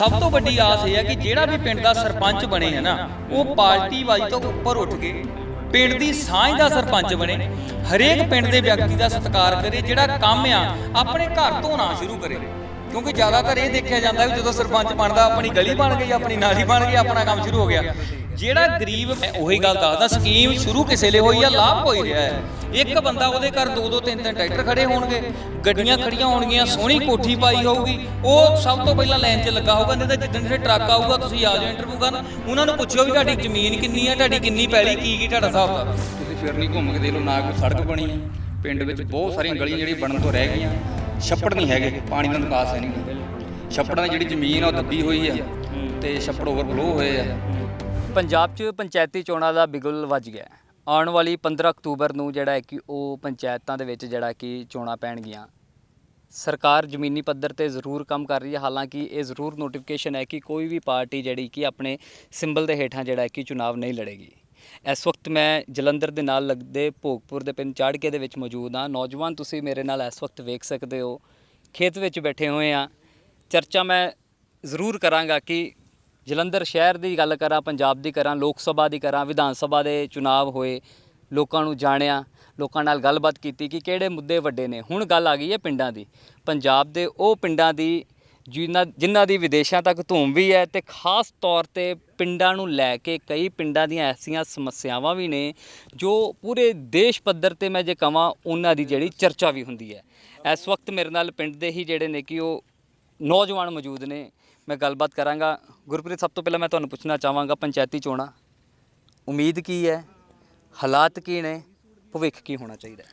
ਸਭ ਤੋਂ ਵੱਡੀ ਆਸ ਇਹ ਹੈ ਕਿ ਜਿਹੜਾ ਵੀ ਪਿੰਡ ਦਾ ਸਰਪੰਚ ਬਣੇ ਹੈ ਨਾ, ਉਹ ਪਾਰਟੀਬਾਜ਼ੀ ਤੋਂ ਉੱਪਰ ਉੱਠ ਕੇ ਪਿੰਡ ਦੀ ਸਾਂਝ ਦਾ ਸਰਪੰਚ ਬਣੇ, ਹਰੇਕ ਪਿੰਡ ਦੇ ਵਿਅਕਤੀ ਦਾ ਸਤਿਕਾਰ ਕਰੇ, ਜਿਹੜਾ ਕੰਮ ਆ, ਆਪਣੇ ਘਰ ਤੋਂ ਨਾ ਸ਼ੁਰੂ ਕਰੇ। ਕਿਉਂਕਿ ਜ਼ਿਆਦਾਤਰ ਇਹ ਦੇਖਿਆ ਜਾਂਦਾ ਵੀ ਜਦੋਂ ਸਰਪੰਚ ਬਣਦਾ, ਆਪਣੀ ਗਲੀ ਬਣ ਗਈ, ਆਪਣੀ ਨਾਲੀ ਬਣ ਗਈ, ਆਪਣਾ ਕੰਮ ਸ਼ੁਰੂ ਹੋ ਗਿਆ। ਜਿਹੜਾ ਗਰੀਬ, ਮੈਂ ਉਹੀ ਗੱਲ ਦੱਸਦਾ, ਸਕੀਮ ਸ਼ੁਰੂ ਕਿਸੇ ਲਈ ਹੋਈ ਆ, ਲਾਭ ਕੋਈ ਰਿਹਾ ਹੈ। ਇੱਕ ਬੰਦਾ ਉਹਦੇ ਘਰ ਦੋ ਦੋ ਤਿੰਨ ਤਿੰਨ ਟਰੈਕਟਰ ਖੜੇ ਹੋਣਗੇ, ਗੱਡੀਆਂ ਖੜੀਆਂ ਹੋਣਗੀਆਂ, ਸੋਹਣੀ ਕੋਠੀ ਪਾਈ ਹੋਊਗੀ, ਉਹ ਸਭ ਤੋਂ ਪਹਿਲਾਂ ਲਾਈਨ 'ਚ ਲੱਗਾ ਹੋਊਗਾ, ਨਹੀਂ ਤਾਂ ਜਿੱਦਣ ਜਿਹੜੇ ਟਰੱਕ ਆਊਗਾ, ਤੁਸੀਂ ਆ ਜਾਓ ਇੰਟਰਵਿਊ ਕਰਨ, ਉਹਨਾਂ ਨੂੰ ਪੁੱਛਿਓ ਵੀ ਤੁਹਾਡੀ ਜ਼ਮੀਨ ਕਿੰਨੀ ਹੈ ਤੁਹਾਡੀ ਕਿੰਨੀ ਪੈਲੀ ਕੀ ਕੀ, ਤੁਹਾਡਾ ਹਿਸਾਬ ਦਾ। ਤੁਸੀਂ ਫਿਰ ਨਹੀਂ ਘੁੰਮ ਕੇ ਦੇਖ ਲਓ, ਨਾ ਕੋਈ ਸੜਕ ਬਣੀ ਹੈ ਪਿੰਡ ਵਿੱਚ ਬਹੁਤ ਸਾਰੀਆਂ ਗਲੀਆਂ ਜਿਹੜੀਆਂ ਬਣਨ ਤੋਂ ਰਹਿ ਗਈਆਂ, ਛੱਪੜ ਨਹੀਂ ਹੈਗੇ, ਪਾਣੀ ਦਾ ਨਿਕਾਸ ਹੈ ਨਹੀਂ। ਛੱਪੜਾਂ ਦੀ ਜਿਹੜੀ ਜ਼ਮੀਨ ਆ, ਉਹ ਦੱਬੀ ਹੋਈ ਆ, ਤੇ ਛੱਪੜ ਓਵਰਫਲੋ ਹੋਏ ਆ। ਪੰਜਾਬ 'ਚ ਪੰਚਾਇਤੀ ਚੋਣਾਂ ਦਾ ਬਿਗੁਲ ਵੱਜ ਗਿਆ ਹੈ। ਆਉਣ ਵਾਲੀ 15 ਅਕਤੂਬਰ ਨੂੰ ਜਿਹੜਾ ਹੈ ਕਿ ਉਹ ਪੰਚਾਇਤਾਂ ਦੇ ਵਿੱਚ ਜਿਹੜਾ ਕਿ ਚੋਣਾਂ ਪੈਣਗੀਆਂ। ਸਰਕਾਰ ਜ਼ਮੀਨੀ ਪੱਧਰ ਤੇ ਜ਼ਰੂਰ ਕੰਮ ਕਰ ਰਹੀ ਹੈ। ਹਾਲਾਂਕਿ ਇਹ ਜ਼ਰੂਰ ਨੋਟੀਫਿਕੇਸ਼ਨ ਹੈ ਕਿ ਕੋਈ ਵੀ ਪਾਰਟੀ ਜਿਹੜੀ ਕਿ ਆਪਣੇ ਸਿੰਬਲ ਦੇ ਹੇਠਾਂ ਜਿਹੜਾ ਹੈ ਕਿ ਚੁਣਾਵ ਨਹੀਂ ਲੜੇਗੀ। ਇਸ ਵਕਤ ਮੈਂ ਜਲੰਧਰ ਦੇ ਨਾਲ ਲੱਗਦੇ ਭੋਗਪੁਰ ਦੇ ਪਿੰਡ ਚਾੜਕੇ ਦੇ ਵਿੱਚ ਮੌਜੂਦ ਹਾਂ। ਨੌਜਵਾਨ ਤੁਸੀਂ ਮੇਰੇ ਨਾਲ ਇਸ ਵਕਤ ਵੇਖ ਸਕਦੇ ਹੋ। ਖੇਤ ਵਿੱਚ ਬੈਠੇ ਹੋਏ ਆ ਚਰਚਾ ਮੈਂ ਜ਼ਰੂਰ ਕਰਾਂਗਾ ਕਿ ਜਲੰਧਰ ਸ਼ਹਿਰ ਦੀ ਗੱਲ ਕਰਾਂ, ਪੰਜਾਬ ਦੀ ਕਰਾਂ, ਲੋਕ ਸਭਾ ਦੀ ਕਰਾਂ, ਵਿਧਾਨ ਸਭਾ ਦੇ ਚੁਣਾਵ ਹੋਏ, ਲੋਕਾਂ ਨੂੰ ਜਾਣਿਆ, ਲੋਕਾਂ ਨਾਲ ਗੱਲਬਾਤ ਕੀਤੀ ਕਿ ਕਿਹੜੇ ਮੁੱਦੇ ਵੱਡੇ ਨੇ। ਹੁਣ ਗੱਲ ਆ ਗਈ ਹੈ ਪਿੰਡਾਂ ਦੀ। ਪੰਜਾਬ ਦੇ ਉਹ ਪਿੰਡਾਂ ਦੀ ਜਿਨ੍ਹਾਂ ਜਿਨ੍ਹਾਂ ਦੀ ਵਿਦੇਸ਼ਾਂ ਤੱਕ ਧੂਮ ਵੀ ਹੈ ਤੇ ਖਾਸ ਤੌਰ ਤੇ ਪਿੰਡਾਂ ਨੂੰ ਲੈ ਕੇ ਕਈ ਪਿੰਡਾਂ ਦੀਆਂ ਐਸੀਆਂ ਸਮੱਸਿਆਵਾਂ ਵੀ ਨੇ, ਜੋ ਪੂਰੇ ਦੇਸ਼ ਪੱਧਰ ਤੇ ਮੈਂ ਜੇ ਕਹਾਂ ਉਹਨਾਂ ਦੀ ਜਿਹੜੀ ਚਰਚਾ ਵੀ ਹੁੰਦੀ ਹੈ। ਇਸ ਵਕਤ ਮੇਰੇ ਨਾਲ ਪਿੰਡ ਦੇ ਹੀ ਜਿਹੜੇ ਨੇ ਕਿ ਉਹ ਨੌਜਵਾਨ ਮੌਜੂਦ ਨੇ। ਮੈਂ ਗੱਲਬਾਤ ਕਰਾਂਗਾ। ਗੁਰਪ੍ਰੀਤ ਸਭ ਤੋਂ ਪਹਿਲਾਂ ਮੈਂ ਤੁਹਾਨੂੰ ਪੁੱਛਣਾ ਚਾਹਾਂਗਾ ਪੰਚਾਇਤੀ ਚੋਣਾਂ ਉਮੀਦ ਕੀ ਹੈ? ਹਾਲਾਤ ਕੀ ਨੇ? ਭਵਿੱਖ ਕੀ ਹੋਣਾ ਚਾਹੀਦਾ ਹੈ?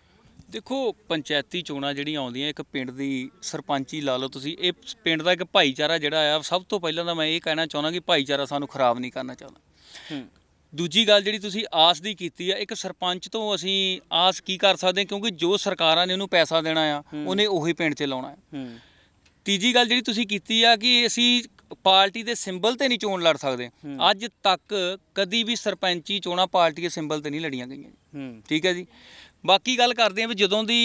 ਦੇਖੋ ਪੰਚਾਇਤੀ ਚੋਣਾਂ ਜਿਹੜੀਆਂ ਆਉਂਦੀਆਂ ਇੱਕ ਪਿੰਡ ਦੀ ਸਰਪੰਚੀ ਲਾ ਲਓ ਤੁਸੀਂ ਇਹ ਪਿੰਡ ਦਾ ਇੱਕ ਭਾਈਚਾਰਾ ਜਿਹੜਾ ਆ ਸਭ ਤੋਂ ਪਹਿਲਾਂ ਤਾਂ ਮੈਂ ਇਹ ਕਹਿਣਾ ਚਾਹੁੰਦਾ ਕਿ ਭਾਈਚਾਰਾ ਸਾਨੂੰ ਖਰਾਬ ਨਹੀਂ ਕਰਨਾ ਚਾਹੁੰਦਾ। ਦੂਜੀ ਗੱਲ ਜਿਹੜੀ ਤੁਸੀਂ ਆਸ ਦੀ ਕੀਤੀ ਆ ਇੱਕ ਸਰਪੰਚ ਤੋਂ ਅਸੀਂ ਆਸ ਕੀ ਕਰ ਸਕਦੇ ਕਿਉਂਕਿ ਜੋ ਸਰਕਾਰਾਂ ਨੇ ਉਹਨੂੰ ਪੈਸਾ ਦੇਣਾ ਆ ਉਹਨੇ ਉਹੀ ਪਿੰਡ 'ਚ ਲਾਉਣਾ ਹੂੰ। ਤੀਜੀ ਗੱਲ ਜਿਹੜੀ ਤੁਸੀਂ ਕੀਤੀ ਆ ਕਿ ਅਸੀਂ ਪਾਰਟੀ ਦੇ ਸਿੰਬਲ ਤੇ ਨਹੀਂ ਚੋਣ ਲੜ ਸਕਦੇ। ਅੱਜ ਤੱਕ ਕਦੀ ਵੀ ਸਰਪੰਚੀ ਚੋਣਾਂ ਪਾਰਟੀ ਦੇ ਸਿੰਬਲ ਤੇ ਨਹੀਂ ਲੜੀਆਂ ਗਈਆਂ ਹੂੰ। ਠੀਕ ਹੈ ਜੀ। ਬਾਕੀ ਗੱਲ ਕਰਦੇ ਆ ਵੀ ਜਦੋਂ ਦੀ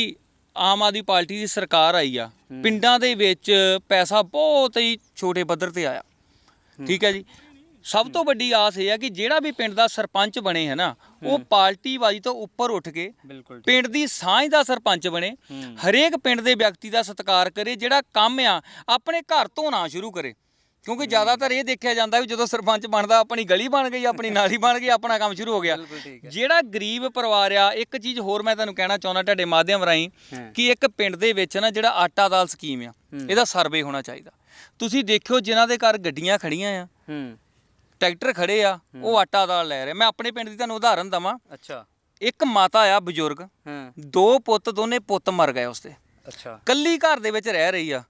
ਆਮ ਆਦਮੀ ਪਾਰਟੀ ਦੀ ਸਰਕਾਰ ਆਈ ਆ ਪਿੰਡਾਂ ਦੇ ਵਿੱਚ ਪੈਸਾ ਬਹੁਤ ਹੀ ਛੋਟੇ ਪੱਧਰ ਤੇ ਆਇਆ। ਠੀਕ ਹੈ ਜੀ। ਸਭ ਤੋਂ ਵੱਡੀ ਆਸ ਇਹ ਆ ਕਿ ਜਿਹੜਾ ਵੀ ਪਿੰਡ ਦਾ ਸਰਪੰਚ ਬਣੇ ਹੈ ਨਾ ਉਹ ਪਾਰਟੀਬਾਜ਼ੀ ਤੋਂ ਉੱਪਰ ਉੱਠ ਕੇ ਪਿੰਡ ਦੀ ਸਾਂਝ ਦਾ ਸਰਪੰਚ ਬਣੇ। ਹਰੇਕ ਪਿੰਡ ਦੇ ਵਿਅਕਤੀ ਦਾ ਸਤਿਕਾਰ ਕਰੇ ਜਿਹੜਾ ਕੰਮ ਆ ਆਪਣੇ ਘਰ ਤੋਂ ਨਾ ਸ਼ੁਰੂ ਕਰੇ। ਕਿਉਂਕਿ ਜ਼ਿਆਦਾਤਰ ਇਹ ਦੇਖਿਆ ਜਾਂਦਾ ਵੀ ਜਦੋਂ ਸਰਪੰਚ ਬਣਦਾ ਆਪਣੀ ਗਲੀ ਬਣ ਗਈ ਆਪਣੀ ਨਾਲੀ ਬਣ ਗਈ ਆਪਣਾ ਕੰਮ ਸ਼ੁਰੂ ਹੋ ਗਿਆ। ਜਿਹੜਾ ਗਰੀਬ ਪਰਿਵਾਰ ਆ ਇੱਕ ਚੀਜ਼ ਹੋਰ ਮੈਂ ਤੁਹਾਨੂੰ ਕਹਿਣਾ ਚਾਹੁੰਦਾ ਤੁਹਾਡੇ ਮਾਧਿਅਮ ਰਾਹੀਂ। ਕਿ ਇੱਕ ਪਿੰਡ ਦੇ ਵਿੱਚ ਨਾ ਜਿਹੜਾ ਆਟਾ ਦਾਲ ਸਕੀਮ ਆ ਇਹਦਾ ਸਰਵੇ ਹੋਣਾ ਚਾਹੀਦਾ। ਤੁਸੀਂ ਦੇਖਿਓ ਜਿਨ੍ਹਾਂ ਦੇ ਘਰ ਗੱਡੀਆਂ ਖੜੀਆਂ ਆ ਟਰੈਕਟਰ ਖੜੇ ਆ ਉਹ ਆਟਾ ਦਾਲ ਲੈ ਰਹੇ। ਮੈਂ ਆਪਣੇ ਪਿੰਡ ਦੀ ਤੁਹਾਨੂੰ ਉਦਾਹਰਨ ਦਵਾਂ। ਅੱਛਾ। ਇੱਕ ਮਾਤਾ ਆ ਬਜ਼ੁਰਗ। ਦੋ ਪੁੱਤ ਦੋਨੇ ਪੁੱਤ ਮਰ ਗਏ ਉਸਦੇ ਅੱਛਾ। ਕੱਲੀ ਘਰ ਦੇ ਵਿੱਚ ਰਹਿ ਰਹੀ ਆ।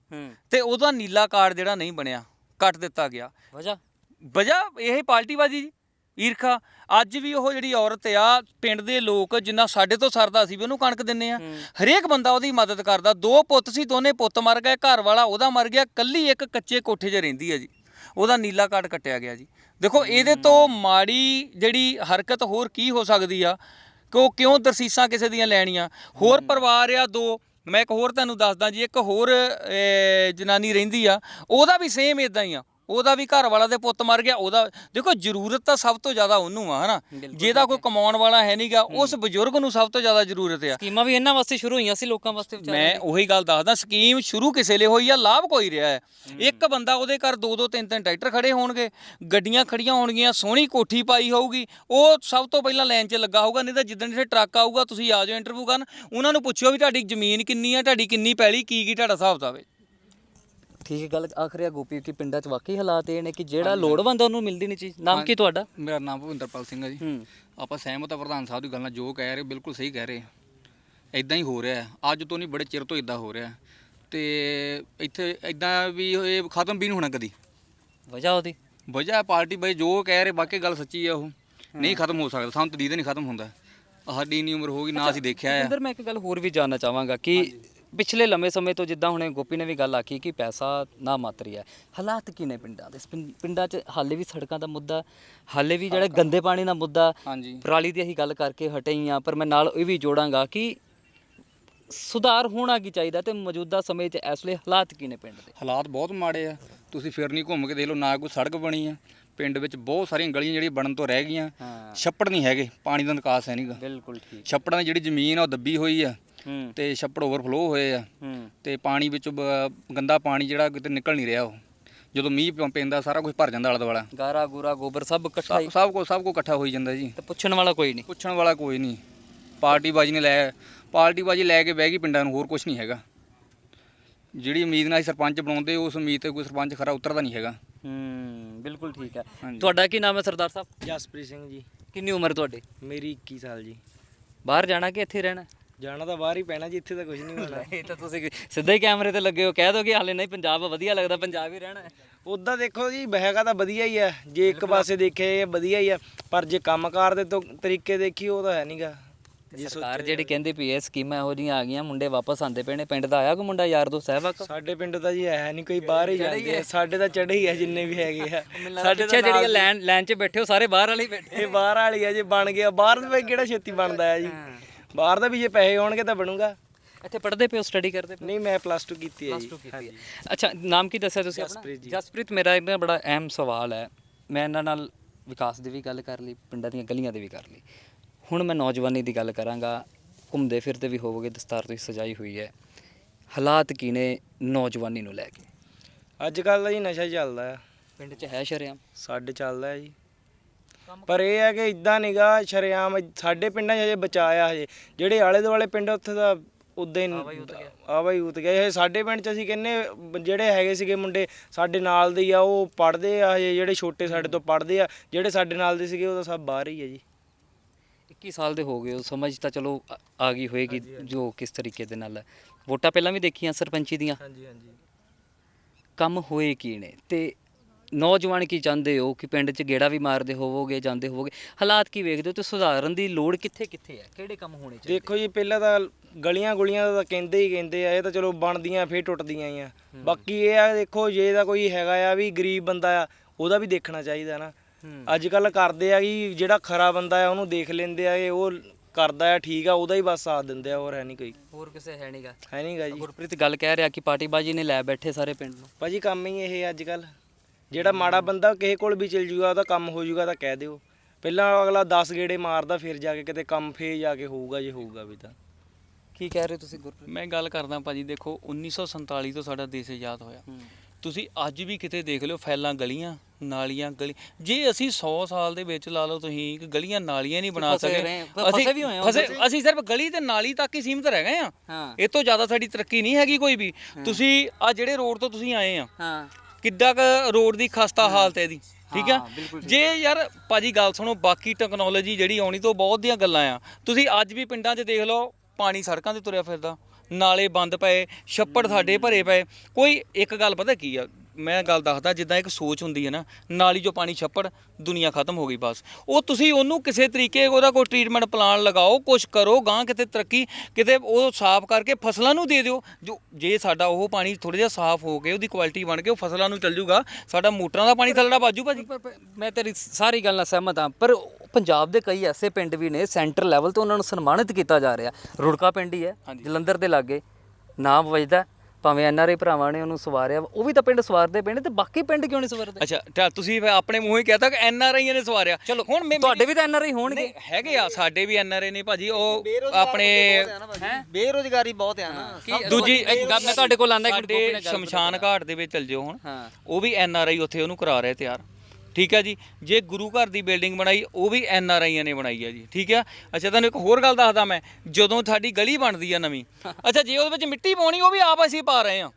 ਤੇ ਉਹਦਾ ਨੀਲਾ ਕਾਰਡ ਜਿਹੜਾ ਨਹੀਂ ਬਣਿਆ ਕੱਟ ਦਿੱਤਾ ਗਿਆ। ਵਜ੍ਹਾ? ਵਜ੍ਹਾ? ਇਹ ਪਾਰਟੀਬਾਜ਼ੀ ਜੀ। ਈਰਖਾ। ਅੱਜ ਵੀ ਉਹ ਜਿਹੜੀ ਔਰਤ ਆ ਪਿੰਡ ਦੇ ਲੋਕ ਜਿੰਨਾ ਸਾਡੇ ਤੋਂ ਸਰਦਾ ਸੀ ਵੀ ਉਹਨੂੰ ਕਣਕ ਦਿੰਨੇ ਆ। ਹਰੇਕ ਬੰਦਾ ਉਹਦੀ ਮਦਦ ਕਰਦਾ। ਦੋ ਪੁੱਤ ਸੀ ਦੋਨੇ ਪੁੱਤ ਮਰ ਗਏ। ਘਰ ਵਾਲਾ ਉਹਦਾ ਮਰ ਗਿਆ। ਕੱਲੀ ਇੱਕ ਕੱਚੇ ਕੋਠੇ 'ਚ ਰਹਿੰਦੀ ਆ ਜੀ। ਉਹਦਾ ਨੀਲਾ ਕਾਰਡ ਕੱਟਿਆ ਗਿਆ ਜੀ। ਦੇਖੋ ਇਹਦੇ ਤੋਂ ਮਾੜੀ ਜਿਹੜੀ ਹਰਕਤ ਹੋਰ ਕੀ ਹੋ ਸਕਦੀ ਆ? ਕਿ ਉਹ ਕਿਉਂ ਦਰਸੀਸਾਂ ਕਿਸੇ ਦੀਆਂ ਲੈਣੀਆਂ? ਹੋਰ ਪਰਿਵਾਰ ਆ ਦੋ। ਮੈਂ ਇੱਕ ਹੋਰ ਤੁਹਾਨੂੰ ਦੱਸਦਾ ਜੀ ਇੱਕ ਹੋਰ ਜਨਾਨੀ ਰਹਿੰਦੀ ਆ ਉਹਦਾ ਵੀ ਸੇਮ ਇਦਾਂ ਹੀ ਆ। ਉਹਦਾ ਵੀ ਘਰ ਵਾਲਾ ਦੇ ਪੁੱਤ ਮਰ ਗਿਆ ਉਹਦਾ ਦੇਖੋ ਜ਼ਰੂਰਤ ਤਾਂ ਸਭ ਤੋਂ ਜ਼ਿਆਦਾ ਉਹਨੂੰ ਆ ਹਨਾ? ਜਿਹਦਾ ਕੋਈ ਕਮਾਉਣ ਵਾਲਾ ਹੈ ਨਹੀਂਗਾ ਉਸ ਬਜ਼ੁਰਗ ਨੂੰ ਸਭ ਤੋਂ ਜ਼ਿਆਦਾ ਜ਼ਰੂਰਤ ਆ। ਸਕੀਮਾਂ ਵੀ ਇਹਨਾਂ ਵਾਸਤੇ ਸ਼ੁਰੂ ਹੋਈਆਂ ਸੀ ਲੋਕਾਂ ਵਾਸਤੇ ਵਿਚਾਰੇ ਮੈਂ ਉਹੀ ਗੱਲ ਦੱਸਦਾ ਸਕੀਮ ਸ਼ੁਰੂ ਕਿਸੇ ਲਈ ਹੋਈ ਆ ਲਾਭ ਕੋਈ ਰਿਹਾ ਹੈ? ਇੱਕ ਬੰਦਾ ਉਹਦੇ ਘਰ ਦੋ ਦੋ ਤਿੰਨ ਤਿੰਨ ਟਰੈਕਟਰ ਖੜੇ ਹੋਣਗੇ ਗੱਡੀਆਂ ਖੜੀਆਂ ਹੋਣਗੀਆਂ ਸੋਹਣੀ ਕੋਠੀ ਪਾਈ ਹੋਊਗੀ ਉਹ ਸਭ ਤੋਂ ਪਹਿਲਾਂ ਲਾਈਨ 'ਚ ਲੱਗਾ ਹੋਊਗਾ ਨਹੀਂ ਤਾਂ ਜਿੱਦਣ ਇੱਥੇ ਟਰੱਕ ਆਊਗਾ ਤੁਸੀਂ ਆ ਜਾਓ ਇੰਟਰਵਿਊ ਕਰਨ ਉਹਨਾਂ ਨੂੰ ਪੁੱਛਿਓ ਵੀ ਤੁਹਾਡੀ ਜ਼ਮੀਨ ਕਿੰਨੀ ਆ ਤੁਹਾਡੀ ਕਿੰਨੀ ਪੈਲੀ ਕੀ ਕੀ ਤੁਹਾਡਾ ਹਿਸਾਬ ਦਾ ਵੇ ਠੀਕ ਹੈ ਗੱਲ ਆਖਰੀ ਆ ਗੋਪੀ ਕਿ ਪਿੰਡਾਂ 'ਚ ਵਾਕਈ ਹਾਲਾਤ ਇਹ ਨੇ ਕਿ ਜਿਹੜਾ ਲੋੜਵੰਦ ਆ ਉਹਨੂੰ ਮਿਲਦੀ ਨਹੀਂ ਚੀਜ਼। ਨਾਮ ਕੀ ਤੁਹਾਡਾ? ਮੇਰਾ ਨਾਮ ਭਵਿੰਦਰਪਾਲ ਸਿੰਘ ਹੈ ਜੀ। ਹੂੰ। ਆਪਾਂ ਸਹਿਮਤ ਆ ਪ੍ਰਧਾਨ ਸਾਹਿਬ ਦੀ ਗੱਲ ਨਾਲ ਜੋ ਕਹਿ ਰਹੇ ਬਿਲਕੁਲ ਸਹੀ ਕਹਿ ਰਹੇ ਇਦਾਂ ਹੀ ਹੋ ਰਿਹਾ ਹੈ। ਅੱਜ ਤੋਂ ਨਹੀਂ ਬੜੇ ਚਿਰ ਤੋਂ ਇਦਾਂ ਹੋ ਰਿਹਾ ਹੈ। ਤੇ ਇੱਥੇ ਇਦਾਂ ਵੀ ਇਹ ਖਤਮ ਵੀ ਨਹੀਂ ਹੋਣਾ ਕਦੀ। ਵਜ੍ਹਾ ਉਹਦੀ? ਵਜ੍ਹਾ ਪਾਰਟੀ ਬਈ ਜੋ ਕਹਿ ਰਹੇ ਬਾਕੀ ਗੱਲ ਸੱਚੀ ਆ ਉਹ। ਨਹੀਂ ਖਤਮ ਹੋ ਸਕਦਾ ਸਾਨੂੰ ਤਰੀਦ ਨਹੀਂ ਖਤਮ ਹੁੰਦਾ। ਸਾਡੀ ਇੰਨੀ ਉਮਰ ਹੋ ਗਈ ਨਾ ਅਸੀਂ ਦੇਖਿਆ ਆ। ਅੰਦਰ ਮੈਂ ਇੱਕ ਗੱਲ ਹੋਰ ਵੀ ਜਾਨਣਾ ਚਾਹਾਂਗਾ ਕਿ ਪਿਛਲੇ ਲੰਮੇ ਸਮੇਂ ਤੋਂ ਜਿੱਦਾਂ ਹੁਣੇ ਗੋਪੀ ਨੇ ਵੀ ਗੱਲ ਆਖੀ ਕਿ ਪੈਸਾ ਨਾ ਮਾਤਰੀ ਹੈ ਹਾਲਾਤ ਕੀ ਨੇ ਪਿੰਡਾਂ ਦੇ? ਪਿੰ- ਪਿੰਡਾਂ 'ਚ ਹਾਲੇ ਵੀ ਸੜਕਾਂ ਦਾ ਮੁੱਦਾ ਹਾਲੇ ਵੀ ਜਿਹੜਾ ਗੰਦੇ ਪਾਣੀ ਦਾ ਮੁੱਦਾ ਹਾਂਜੀ। ਪਰਾਲੀ ਦੀ ਅਸੀਂ ਗੱਲ ਕਰਕੇ ਹਟੇ ਹੀ ਆ ਪਰ ਮੈਂ ਨਾਲ ਇਹ ਵੀ ਜੋੜਾਂਗਾ ਕਿ ਸੁਧਾਰ ਹੋਣਾ ਕੀ ਚਾਹੀਦਾ ਤੇ ਮੌਜੂਦਾ ਸਮੇਂ 'ਚ ਇਸ ਵੇਲੇ ਹਾਲਾਤ ਕੀ ਨੇ ਪਿੰਡ ਦੇ? ਹਾਲਾਤ ਬਹੁਤ ਮਾੜੇ ਆ। ਤੁਸੀਂ ਫਿਰਨੀ ਘੁੰਮ ਕੇ ਦੇਖ ਲਓ ਨਾ ਕੋਈ ਸੜਕ ਬਣੀ ਆ। ਪਿੰਡ ਵਿੱਚ ਬਹੁਤ ਸਾਰੀਆਂ ਗਲੀਆਂ ਜਿਹੜੀਆਂ ਬਣਨ ਤੋਂ ਰਹਿ ਗਈਆਂ। ਹਾਂ। ਛੱਪੜ ਨਹੀਂ ਹੈਗੇ ਪਾਣੀ ਦਾ ਨਿਕਾਸ ਹੈ ਨਹੀਂਗਾ ਬਿਲਕੁਲ ਠੀਕ। ਛੱਪੜਾਂ ਦੀ ਜਿਹੜੀ ਜ਼ਮੀਨ ਆ ਉਹ ਦੱਬੀ ਹੋਈ ਆ। ਹੂੰ ਤੇ ਛੱਪੜ ਓਵਰਫਲੋ ਹੋਏ ਆ। ਤੇ ਪਾਣੀ ਵਿੱਚੋਂ ਗੰਦਾ ਪਾਣੀ ਜਿਹੜਾ ਕਿਤੇ ਨਿਕਲ ਨਹੀਂ ਰਿਹਾ ਉਹ। ਜਦੋਂ ਮੀਂਹ ਪੈਂਦਾ ਸਾਰਾ ਕੁਝ ਭਰ ਜਾਂਦਾ ਆਲਾ ਦੁਆਲਾ ਗਾਰਾ ਗੂਰਾ ਗੋਬਰ ਸਭ ਇਕੱਠਾ ਹੀ। ਸਭ ਕੁਝ ਸਭ ਕੁਝ ਇਕੱਠਾ ਹੋਈ ਜਾਂਦਾ ਜੀ। ਤੇ ਪੁੱਛਣ ਵਾਲਾ ਕੋਈ ਨਹੀਂ। ਪੁੱਛਣ ਵਾਲਾ ਕੋਈ ਨਹੀਂ। ਪਾਰਟੀ ਬਾਜੀ ਨੇ ਲੈ ਪਾਰਟੀ ਬਾਜੀ ਲੈ ਕੇ ਬਹਿ ਗਈ ਪਿੰਡਾਂ ਨੂੰ ਹੋਰ ਕੁਝ ਨਹੀਂ ਹੈਗਾ। ਜਿਹੜੀ ਉਮੀਦ ਨਾਲ ਸਰਪੰਚ ਬਣਾਉਂਦੇ ਉਸ ਉਮੀਦ ਤੇ ਕੋਈ ਸਰਪੰਚ ਖਰਾ ਉਤਰਦਾ ਨਹੀਂ ਹੈਗਾ। ਹੂੰ ਬਿਲਕੁਲ ਠੀਕ ਹੈ। ਤੁਹਾਡਾ ਕੀ ਨਾਮ ਹੈ ਸਰਦਾਰ ਸਾਹਿਬ? ਜਸਪ੍ਰੀਤ ਸਿੰਘ ਜੀ। ਕਿੰਨੀ ਉਮਰ ਤੁਹਾਡੀ? ਮੇਰੀ 21 ਸਾਲ ਜੀ। ਬਾਹਰ ਜਾਣਾ ਕਿ ਇੱਥੇ ਰਹਿਣਾ? ਜਾਣਾ ਤਾਂ ਬਾਹਰ ਹੀ ਪੈਣਾ ਜੀ ਇੱਥੇ ਤਾਂ ਕੁਝ ਨਹੀਂ ਹੋਣਾ। ਇਹ ਤਾਂ ਤੁਸੀਂ ਸਿੱਧੇ ਹੀ ਕੈਮਰੇ ਤੇ ਲੱਗੇ ਹੋ ਕਹਿ ਦੋ ਕਿ ਹਾਲੇ ਨਹੀਂ ਪੰਜਾਬ ਵਧੀਆ ਲੱਗਦਾ ਪੰਜਾਬ ਹੀ ਰਹਿਣਾ। ਹੈ ਉਦਾਂ ਦੇਖੋ ਜੀ ਬਹਿਗਾ ਤਾਂ ਵਧੀਆ ਹੀ ਆ। ਜੇ ਇੱਕ ਪਾਸੇ ਦੇਖੇ ਇਹ ਵਧੀਆ ਹੀ ਆ ਪਰ ਜੇ ਕੰਮਕਾਰ ਦੇ ਤੋਂ ਤਰੀਕੇ ਦੇਖੀ ਉਹ ਤਾਂ ਹੈ ਨਹੀਂਗਾ ਜੀ ਸਰਕਾਰ ਜਿਹੜੀ ਕਹਿੰਦੀ ਪਈ ਐ ਸਕੀਮਾਂ ਇਹੋ ਜਿਹੀਆਂ ਆ ਗਈਆਂ ਮੁੰਡੇ ਵਾਪਸ ਆਂਦੇ ਪਏ ਨੇ। ਪਿੰਡ ਦਾ ਆਇਆ ਕੋਈ ਮੁੰਡਾ ਯਾਰ ਦੋ ਸਹਿਬਾਕ ਸਾਡੇ ਪਿੰਡ ਤਾਂ ਜੀ ਹੈ ਨਹੀਂ ਕੋਈ ਬਾਹਰ ਹੀ ਜਾਂਦੇ ਆ। ਸਾਡੇ ਤਾਂ ਚੜੇ ਹੀ ਆ ਜਿੰਨੇ ਵੀ ਹੈਗੇ ਆ। ਸਾਡੇ ਪਿੱਛੇ ਜਿਹੜੀਆਂ ਲਾਈਨ ਲਾਈਨ 'ਚ ਬੈਠੇ ਹੋ ਸਾਰੇ ਬਾਹਰ ਵਾਲੇ ਹੀ ਬੈਠੇ ਇਹ ਬਾਹਰ ਵਾਲੀ ਆ ਜੇ ਬਣ ਗਿਆ ਬਾਹਰ ਦਾ ਕਿਹੜਾ ਛੇਤੀ ਬਣਦਾ ਆ ਜੀ। ਬਾਹਰ ਦਾ ਵੀ ਜੇ ਪੈਸੇ ਹੋਣਗੇ ਤਾਂ ਬਣੂਗਾ। ਇੱਥੇ ਪੜ੍ਹਦੇ ਪਏ ਹੋ ਸਟੱਡੀ ਕਰਦੇ ਪਏ ਨਹੀਂ ਮੈਂ ਪਲੱਸ 2 ਕੀਤੀ ਹੈ ਜੀ। ਕੀਤੀ ਹੈ। ਅੱਛਾ ਨਾਮ ਕੀ ਦੱਸਿਆ ਤੁਸੀਂ ਆਪਣਾ? ਜਸਪ੍ਰੀਤ ਜੀ। ਜਸਪ੍ਰੀਤ ਮੇਰਾ ਇੱਕ ਨਾ ਬੜਾ ਅਹਿਮ ਸਵਾਲ ਹੈ। ਮੈਂ ਇਹਨਾਂ ਨਾਲ ਵਿਕਾਸ ਦੀ ਵੀ ਗੱਲ ਕਰ ਲਈ ਪਿੰਡਾਂ ਦੀਆਂ ਗਲੀਆਂ ਦੀ ਵੀ ਕਰ ਲਈ। ਹੁਣ ਮੈਂ ਨੌਜਵਾਨੀ ਦੀ ਗੱਲ ਕਰਾਂਗਾ। ਘੁੰਮਦੇ ਫਿਰਦੇ ਵੀ ਹੋਵੋਗੇ ਦਸਤਾਰ ਤੁਸੀਂ ਸਜਾਈ ਹੋਈ ਹੈ। ਹਾਲਾਤ ਕੀ ਨੇ ਨੌਜਵਾਨੀ ਨੂੰ ਲੈ ਕੇ? ਅੱਜ ਕੱਲ ਜੀ ਨਸ਼ਾ ਚੱਲਦਾ ਆ ਪਿੰਡ 'ਚ ਹੈ ਸ਼ਰਿਆਮ? ਸਾਡੇ ਚੱਲਦਾ ਹੈ ਜੀ। ਪਰ ਇਹ ਹੈ ਕਿ ਇਦਾਂ ਨਿਗਾ ਸ਼ਰੇਆਮ ਸਾਡੇ ਪਿੰਡਾਂ 'ਚ ਹਜੇ ਬਚਾਇਆ ਹਜੇ। ਜਿਹੜੇ ਆਲੇ ਦੁਆਲੇ ਪਿੰਡ ਉੱਥੇ ਦਾ ਉਦਾਂ ਹੀ ਆਵਾ ਹੀ ਉਤ ਗਿਆ। ਇਹ ਸਾਡੇ ਪਿੰਡ 'ਚ ਅਸੀਂ ਕਹਿੰਨੇ ਜਿਹੜੇ ਹੈਗੇ ਸੀਗੇ ਮੁੰਡੇ ਸਾਡੇ ਨਾਲ ਦੇ ਆ ਉਹ ਪੜਦੇ ਆ ਹਜੇ ਜਿਹੜੇ ਛੋਟੇ ਸਾਡੇ ਤੋਂ ਪੜਦੇ ਆ ਜਿਹੜੇ ਸਾਡੇ ਨਾਲ ਦੇ ਸੀਗੇ ਉਹ ਤਾਂ ਸਭ ਬਾਹਰ ਹੀ ਆ ਜੀ। 21 ਸਾਲ ਦੇ ਹੋ ਗਏ ਹੋ ਸਮਝ ਤਾਂ ਚਲੋ ਆ- ਗਈ ਹੋਏਗੀ ਜੋ ਕਿਸ ਤਰੀਕੇ ਦੇ ਨਾਲ। ਵੋਟਾਂ ਪਹਿਲਾਂ ਵੀ ਦੇਖੀਆਂ ਸਰਪੰਚੀ ਦੀਆਂ? ਹਾਂਜੀ ਹਾਂਜੀ। ਕੰਮ ਹੋਏ ਕੀ ਨੇ? ਤੇ ਨੌਜਵਾਨ ਕੀ ਚਾਹੁੰਦੇ ਹੋ? ਕਿ ਪਿੰਡ 'ਚ ਗੇੜਾ ਵੀ ਮਾਰਦੇ ਹੋਵੋਗੇ ਜਾਂਦੇ ਹੋਵੋਗੇ? ਹਾਲਾਤ ਕੀ ਵੇਖਦੇ ਹੋ? ਤੇ ਸੁਧਾਰਨ ਦੀ ਲੋੜ ਕਿੱਥੇ ਕਿੱਥੇ ਹੈ? ਕਿਹੜੇ ਕੰਮ ਹੋਣੇ ਚਾਹੀਦੇ? ਦੇਖੋ ਜੀ ਪਹਿਲਾਂ ਤਾਂ ਗਲੀਆਂ ਗੁਲੀਆਂ ਦਾ ਤਾਂ ਕਹਿੰਦੇ ਹੀ ਕਹਿੰਦੇ ਆ ਇਹ ਤਾਂ ਚਲੋ ਬਣਦੀਆਂ ਫੇਰ ਟੁੱਟਦੀਆਂ ਆ। ਬਾਕੀ ਇਹ ਆ ਦੇਖੋ ਜੇ ਦਾ ਕੋਈ ਹੈਗਾ ਆ ਵੀ ਗਰੀਬ ਬੰਦਾ ਆ ਉਹਦਾ ਵੀ ਦੇਖਣਾ ਚਾਹੀਦਾ ਨਾ। ਅੱਜ ਕੱਲ ਕਰਦੇ ਆ ਕਿ ਜਿਹੜਾ ਖਰਾ ਬੰਦਾ ਆ ਉਹਨੂੰ ਦੇਖ ਲੈਂਦੇ ਆ ਕਿ ਉਹ ਕਰਦਾ ਆ ਠੀਕ ਆ ਉਹਦਾ ਹੀ ਬਸ ਸਾਥ ਦਿੰਦੇ ਆ ਹੋਰ ਹੈ ਨਹੀਂ ਕੋਈ। ਹੋਰ ਕਿਸੇ ਹੈ ਨਹੀਂਗਾ ਹੈ ਨਹੀਂਗਾ ਜੀ। ਗੁਰਪ੍ਰੀਤ ਗੱਲ ਕਹਿ ਰਿਹਾ ਕਿ ਪਾਰਟੀਬਾਜੀ ਨੇ ਲੈ ਬੈਠੇ ਸਾਰੇ ਪਿੰਡ ਨੂੰ। ਭਾਜੀ ਕੰਮ ਹੀ ਇਹ ਅੱਜ ਕੱਲ ਜਿਹੜਾ ਮਾੜਾ ਬੰਦਾ ਕਿਸੇ ਕੋਲ ਵੀ ਚਲ ਜੂਗਾ ਉਹਦਾ ਕੰਮ ਹੋ ਜੂਗਾ ਤਾਂ ਕਹਿ ਦਿਓ। ਪਹਿਲਾਂ ਅਗਲਾ 10 ਗੇੜੇ ਮਾਰਦਾ ਫਿਰ ਜਾ ਕੇ ਕਿਤੇ ਕੰਮ ਫੇਰ ਜਾ ਕੇ ਹੋਊਗਾ ਜੇ ਹੋਊਗਾ ਵੀ ਤਾਂ। ਕੀ ਕਹਿ ਰਹੇ ਹੋ ਤੁਸੀਂ ਗੁਰਪ੍ਰੀਤ? ਮੈਂ ਗੱਲ ਕਰਦਾ ਭਾਜੀ ਦੇਖੋ 1947 ਤੋਂ ਸਾਡਾ ਦੇਸ਼ ਆਜ਼ਾਦ ਹੋਇਆ। ਤੁਸੀਂ ਅੱਜ ਵੀ ਕਿਤੇ ਦੇਖ ਲਿਓ ਫੈਲਾਂ ਗਲੀਆਂ ਨਾਲੀਆਂ ਗਲੀ। ਜੇ ਅਸੀਂ 100 ਸਾਲ ਦੇ ਵਿੱਚ ਲਾ ਲਓ ਤੁਸੀਂ ਕਿ ਗਲੀਆਂ ਨਾਲੀਆਂ ਨਹੀਂ ਬਣਾ ਸਕੇ ਫਸੇ ਵੀ ਹੋਏ ਹਾਂ ਫਸੇ ਅਸੀਂ ਸਿਰਫ ਗਲੀ ਤੇ ਨਾਲੀ ਤੱਕ ਹੀ ਸੀਮਿਤ ਰਹਿ ਗਏ ਆ ਇਹ ਤੋਂ ਜ਼ਿਆਦਾ ਸਾਡੀ ਤਰੱਕੀ ਨਹੀਂ ਹੈਗੀ ਕੋਈ ਵੀ। ਤੁਸੀਂ ਆ ਜਿਹੜੇ ਰੋਡ ਤੋਂ ਤੁਸੀਂ ਆਏ ਆ ਹਾਂ। ਕਿੱਦਾਂ ਕ ਰੋਡ ਦੀ ਖਸਤਾ ਹਾਲਤ ਹੈ ਇਹਦੀ ਠੀਕ ਆ ਜੇ ਯਾਰ ਭਾਜੀ ਗੱਲ ਸੁਣੋ ਬਾਕੀ ਟੈਕਨੋਲੋਜੀ ਜਿਹੜੀ ਆਉਣੀ ਤੋਂ ਬਹੁਤ ਦੀਆਂ ਗੱਲਾਂ ਆ। ਤੁਸੀਂ ਅੱਜ ਵੀ ਪਿੰਡਾਂ 'ਚ ਦੇਖ ਲਓ ਪਾਣੀ ਸੜਕਾਂ ਤੇ ਤੁਰਿਆ ਫਿਰਦਾ ਨਾਲੇ ਬੰਦ ਪਏ ਛੱਪੜ ਸਾਡੇ ਭਰੇ ਪਏ। ਕੋਈ ਇੱਕ ਗੱਲ ਪਤਾ ਕੀ ਆ ਮੈਂ ਗੱਲ ਦੱਸਦਾ ਜਿੱਦਾਂ ਇੱਕ ਸੋਚ ਹੁੰਦੀ ਹੈ ਨਾ ਨਾਲੀ ਜੋ ਪਾਣੀ ਛੱਪੜ ਦੁਨੀਆ ਖਤਮ ਹੋ ਗਈ ਬਸ। ਉਹ ਤੁਸੀਂ ਉਹਨੂੰ ਕਿਸੇ ਤਰੀਕੇ ਉਹਦਾ ਕੋਈ ਟ੍ਰੀਟਮੈਂਟ ਪਲਾਨ ਲਗਾਓ ਕੁਝ ਕਰੋ ਗਾਂ ਕਿਤੇ ਤਰੱਕੀ ਕਿਤੇ ਉਹ ਸਾਫ਼ ਕਰਕੇ ਫਸਲਾਂ ਨੂੰ ਦੇ ਦਿਓ। ਜੋ ਜੇ ਸਾਡਾ ਉਹ ਪਾਣੀ ਥੋੜਾ ਜਿਹਾ ਸਾਫ਼ ਹੋ ਕੇ ਉਹਦੀ ਕੁਆਲਿਟੀ ਬਣ ਕੇ ਉਹ ਫਸਲਾਂ ਨੂੰ ਚੱਲ ਜੂਗਾ ਸਾਡਾ ਮੋਟਰਾਂ ਦਾ ਪਾਣੀ ਥੱਲੜਾ ਬਾਜੂ ਭਾਜੀ। ਮੈਂ ਤੇਰੀ ਸਾਰੀ ਗੱਲ ਨਾਲ ਸਹਿਮਤ ਹਾਂ ਪਰ ਪੰਜਾਬ ਦੇ ਕਈ ਐਸੇ ਪਿੰਡ ਵੀ ਨੇ ਸੈਂਟਰ ਲੈਵਲ ਤੇ ਉਹਨਾਂ ਨੂੰ ਸਨਮਾਨਿਤ ਕੀਤਾ ਜਾ ਰਿਹਾ। ਰੁੜਕਾ ਪਿੰਡ ਹੀ ਹੈ ਜਲੰਧਰ ਦੇ ਲਾਗੇ ਨਾਮ ਵਜਦਾ ਭਾਵੇਂ ਐਨਆਰਆਈ ਭਰਾਵਾਂ ਨੇ ਉਹਨੂੰ ਸਵਾਰਿਆ ਉਹ ਵੀ ਤਾਂ ਪਿੰਡ ਸਵਾਰਦੇ ਪਿੰਡ ਤੇ ਬਾਕੀ ਪਿੰਡ ਕਿਉਂ ਨਹੀਂ ਸਵਾਰਦੇ? ਅੱਛਾ ਤਾਂ ਤੁਸੀਂ ਫਿਰ ਆਪਣੇ ਮੂੰਹੋਂ ਹੀ ਕਹਤਾ ਕਿ ਐਨ ਆਰ ਆਈਆਂ ਨੇ ਸਵਾਰਿਆ। ਚਲੋ ਹੁਣ ਮੈਂ ਤੁਹਾਡੇ ਵੀ ਤਾਂ ਐਨਆਰਆਈ ਹੋਣਗੇ। ਨਹੀਂ, ਹੈਗੇ ਆ ਸਾਡੇ ਵੀ ਐਨ ਆਰ ਆਈ ਨੇ ਭਾਜੀ ਉਹ ਆਪਣੇ ਬੇਰੋਜ਼ਗਾਰੀ ਬਹੁਤ ਆ ਨਾ। ਦੂਜੀ ਇੱਕ ਗੱਲ ਮੈਂ ਤੁਹਾਡੇ ਕੋਲ ਆਂਦਾ ਇੱਕ ਸਾਡੇ ਸ਼ਮਸ਼ਾਨ ਘਾਟ ਦੇ ਵਿੱਚ ਚਲ ਜਿਓ ਹੁਣ। ਹਾਂ। ਉਹ ਵੀ ਐਨ ਆਰ ਆਈ ਉੱਥੇ ਉਹਨੂੰ ਕਰਾ ਰਹੇ ਤਿਆਰ। ਠੀਕ ਹੈ ਜੀ। ਜੇ ਗੁਰੂ ਘਰ ਦੀ ਬਿਲਡਿੰਗ ਬਣਾਈ ਉਹ ਵੀ ਐਨ ਆਰ ਆਈਆਂ ਨੇ ਬਣਾਈ ਹੈ ਜੀ। ਠੀਕ ਹੈ। ਅੱਛਾ ਤੁਹਾਨੂੰ ਇੱਕ ਹੋਰ ਗੱਲ ਦੱਸਦਾ ਮੈਂ। ਜਦੋਂ ਸਾਡੀ ਗਲੀ ਬਣਦੀ ਆ ਨਵੀਂ ਅੱਛਾ ਜੇ ਉਹਦੇ ਵਿੱਚ ਮਿੱਟੀ ਪਾਉਣੀ ਉਹ ਵੀ ਆਪ ਅਸੀਂ ਪਾ ਰਹੇ ਆ